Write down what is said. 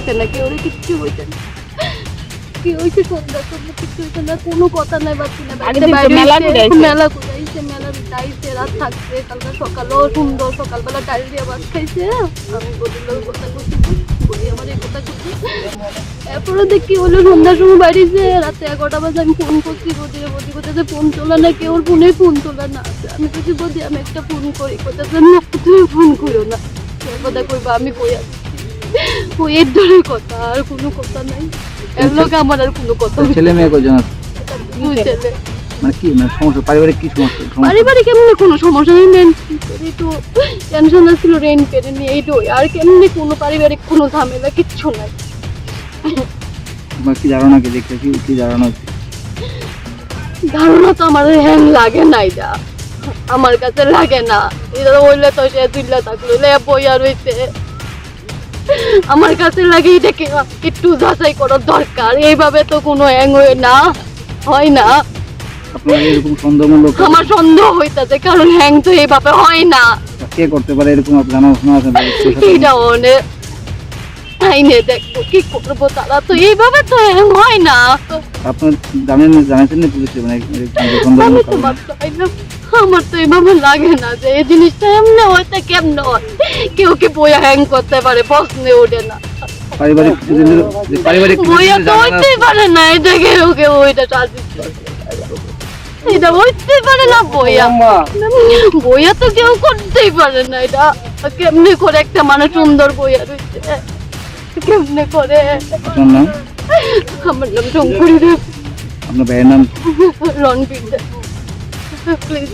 হইতেছে না কেউ কিচ্ছু হইতে না। কি হইছে সন্ধ্যা সন্ধ্যা কিছু হইছে না কোনো কথা নাই বাচ্চি না আগের বাড়িতে দিন তো বাইরে মেলা মেলা ঘুরাইছে মেলা ঘুরাইছে রাত থাকছে কালকে সকালেও সুন্দর সকালবেলা ডাল ভাত খাইছে। আমি বদির লোক কথা করছি বলি আমার এই কথা করছি এরপরে দেখি হলো সন্ধ্যার সময় বাড়িছে রাতে এগারোটা বাজে আমি ফোন করছি বদিরে বদি কোথাতে ফোন তোলা না কেউ ফোনে ফোন তোলা না আমি বলছি বদি আমি একটা ফোন করি। কোথাতে না তুমি ফোন করো না। কথা কইবা আমি কই ওই এর ধরে কথা আর কোনো কথা নাই। এর লোক আমার আর কোনো কথা ছেলে মেয়ে কজন আছে? দুই ছেলে। মানে কি মানে সমস্যা? পারিবারিক কি সমস্যা? পারিবারিক এমনি কোনো সমস্যা নেই। রেন্ট একটু টেনশন আসছিল রেন্ট পেরে নিয়ে এইটুই আর কেমনি কোনো পারিবারিক কোনো ঝামেলা কিচ্ছু নাই। তোমার কি ধারণা কি দেখতে? কি কি ধারণা ধারণা তো আমার হ্যাং লাগে না এটা আমার কাছে লাগে না। এটা বললে তো সে তুললে থাকল। লে বইয়া রইছে। আমার কাছে লাগে এটাকে একটু যাচাই করার দরকার। এইভাবে তো কোনো হ্যাং হয়ে না হয় না। আমার সন্দেহ হইতাছে কারণ হ্যাং তো এইভাবে হয় না। কে করতে পারে এরকম আপনার জানা শোনা আছে? এটা অনেক আইনে দেখব কি করব তারা তো? এইভাবে তো হ্যাং হয় না। আপনার জানেন জানাচ্ছেন না পুলিশে? মানে আমার তো এইভাবে লাগে না যে এই জিনিসটা এমনি হইতে কেউ কি বইয়া হ্যাং করতে পারে? প্রশ্নে ওঠে না। পারিবারিক পারিবারিক বইয়া তো হইতেই পারে না এটা কেউ কেউ ওইটা সাজিস এটা হইতেই পারে না বইয়া। বইয়া তো কেউ করতেই পারে না এটা কেমনে করে একটা মানুষ সুন্দর বইয়া রয়েছে কেমনে করে? আমার নাম শঙ্করী দেব। আপনার ভাইয়ের নাম? রণবীর দেব। প্লিজ